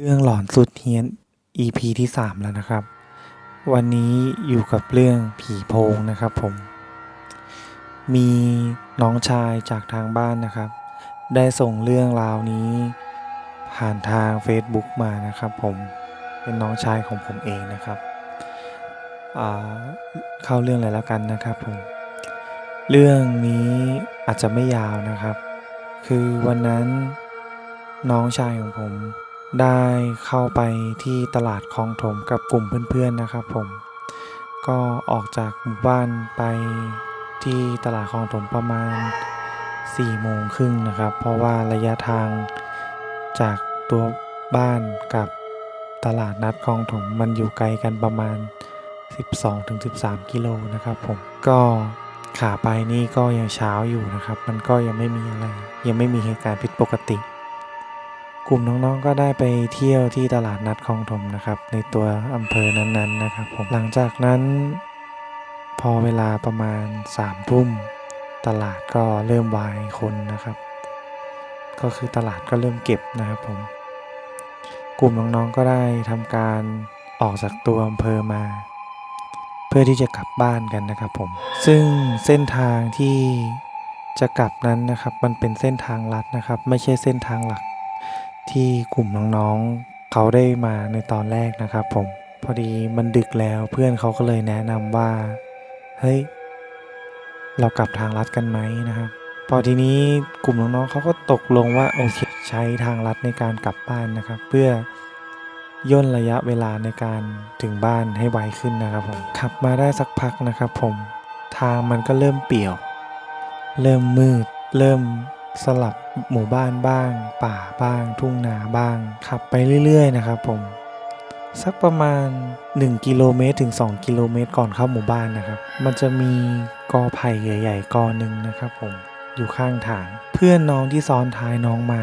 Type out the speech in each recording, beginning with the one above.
เรื่องหลอนสุดเฮี้ยน EP ที่ 3 แล้วนะครับ วันนี้อยู่กับเรื่องผีโพงนะครับผม มีน้องชายจากทางบ้านนะครับ ได้ส่งเรื่องราวนี้ ผ่านทาง Facebook มานะครับผมเป็นน้องชายของผมเองนะครับ เข้าเรื่องเลยแล้วกันนะครับผม เรื่องนี้อาจจะไม่ยาวนะครับ คือวันนั้นน้องชายของผม ได้เข้าไปที่ตลาดคลองถมกับกลุ่มเพื่อนๆนะครับผม ก็ออกจากหมู่บ้านไปที่ตลาดคลองถมประมาณ4โมงครึ่งนะครับ เพราะว่าระยะทางจากตัวบ้านกับตลาดนัดคลองถมมันอยู่ไกลกันประมาณ 12-13 กิโลนะครับผมก็ขาไปนี่ก็ยังเช้าอยู่นะครับ มันก็ยังไม่มีอะไร ยังไม่มีเหตุการณ์ผิดปกติ กลุ่มน้องๆก็ได้ไปเที่ยวที่ตลาดนัดคลองถมนะครับ ในตัวอำเภอนั้นๆนะครับผมหลังจากนั้น พอเวลาประมาณสามทุ่มตลาดก็เริ่มวายคนนะครับ ก็คือตลาดก็เริ่มเก็บนะครับผม กลุ่มน้องๆก็ได้ทำการออกจากตัวอำเภอมา เพื่อที่จะกลับบ้านกันนะครับผม ซึ่งเส้นทางที่จะกลับนั้นนะครับ มันเป็นเส้นทางลัดนะครับ ไม่ใช่เส้นทางหลัก ที่กลุ่มน้องๆเขาได้มาในตอนแรกนะครับผมพอดีมันดึกแล้วเพื่อนเขาก็เลยแนะนำว่า เฮ้ย เรากลับทางลัดกันไหมนะครับ พอทีนี้กลุ่มน้องๆเขาก็ตกลงว่าโอเคใช้ทางลัดในการกลับบ้านนะครับ เพื่อย่นระยะเวลาในการถึงบ้านให้ไวขึ้นนะครับผมขับมาได้สักพักนะครับผม ทางมันก็เริ่มเปี่ยว เริ่มมืด เริ่ม สลับหมู่บ้านบ้าง ป่าบ้าง ทุ่งนาบ้าง ขับไปเรื่อยๆนะครับผมสักประมาณ 1 กิโลเมตรถึง 2 กิโลเมตรก่อนเข้าหมู่บ้านนะครับ มันจะมีกอไผ่ใหญ่ ๆกอหนึ่งนะครับผมอยู่ข้างทาง เพื่อนน้องที่ซ้อนท้ายน้องมา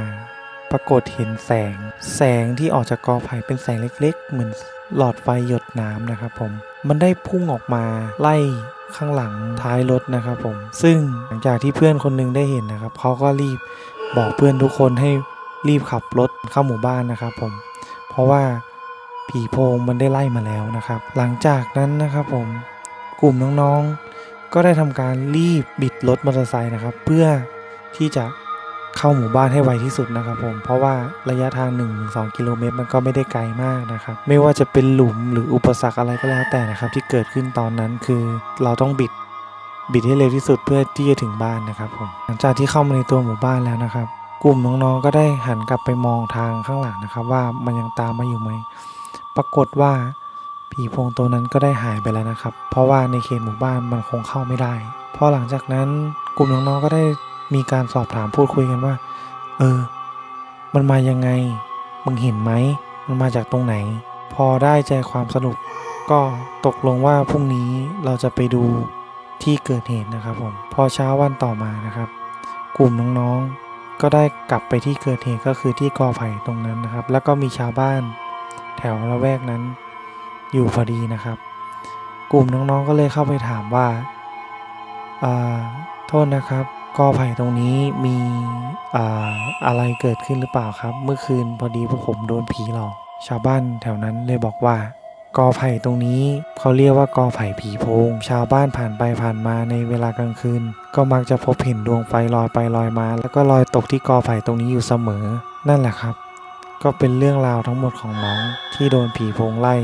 ปรากฏเห็นแสง แสงที่ออกจากกอไผ่เป็นแสงเล็ก ๆ เหมือนหลอดไฟหยดน้ำนะครับผม มันได้พุ่งออกมาไล่ข้างหลังท้ายรถนะครับผม ซึ่งหลังจากที่เพื่อนคนหนึงได้เห็นนะครับเขาก็รีบบอกเพื่อนทุกคนให้รีบขับรถเข้าหมู่บ้านนะครับผม เพราะว่าผีโพงมันได้ไล่มาแล้วนะครับ หลังจากนั้นนะครับผมกลุ่มน้องๆ ก็ได้ทำการรีบบิดรถมอเตอร์ไซค์นะครับ เพื่อที่จะ เข้าหมู่บ้านให้ไวที่สุดนะครับผมเพราะว่าระยะทาง 1-2 กิโลเมตรมันก็ไม่ได้ไกลมากนะครับไม่ว่าจะเป็นหลุมหรืออุปสรรคอะไรก็แล้วแต่นะครับที่เกิดขึ้นตอนนั้นคือเราต้องบิดบิดให้เร็วที่สุดเพื่อที่จะถึงบ้านนะครับผมหลังจากที่เข้ามาในตัวหมู่บ้านแล้วนะครับ กลุ่มน้องๆก็ได้หันกลับไปมองทางข้างหลังนะครับ ว่ามันยังตามมาอยู่ไหมปรากฏว่าผีโพงตัวนั้นก็ได้หายไปแล้วนะครับ เพราะว่าในเขตหมู่บ้านมันคงเข้าไม่ได้พอหลังจากนั้นกลุ่มน้องๆก็ได้ มีการสอบถามพูดคุยกันว่า เออ มันมายังไง มึงเห็นไหม มันมาจากตรงไหน พอได้ใจความสรุป ก็ตกลงว่าพรุ่งนี้เราจะไปดูที่เกิดเหตุนะครับผม พอเช้าวันต่อมานะครับ กลุ่มน้องๆ ก็ได้กลับไปที่เกิดเหตุก็คือที่กอไผ่ตรงนั้นนะครับ แล้วก็มีชาวบ้าน แถวละแวกนั้น อยู่พอดีนะครับ กลุ่มน้องๆ ก็เลยเข้าไปถามว่า อ่า โทษนะครับ กอไผ่ตรงนี้มีอ่าอะไรเกิดขึ้นหรือเปล่าครับ เมื่อคืนพอดีพวกผมโดนผีหลอกชาวบ้านแถวนั้นเลยบอกว่า กอไผ่ตรงนี้เขาเรียกว่ากอไผ่ผีโพง ชาวบ้านผ่านไปผ่านมาในเวลากลางคืน ก็มักจะพบเห็นดวงไฟลอยไปลอยมา แล้วก็ลอยตกที่กอไผ่ตรงนี้อยู่เสมอ นั่นแหละครับ ก็เป็นเรื่องราวทั้งหมดของน้องที่โดนผีโพงไล่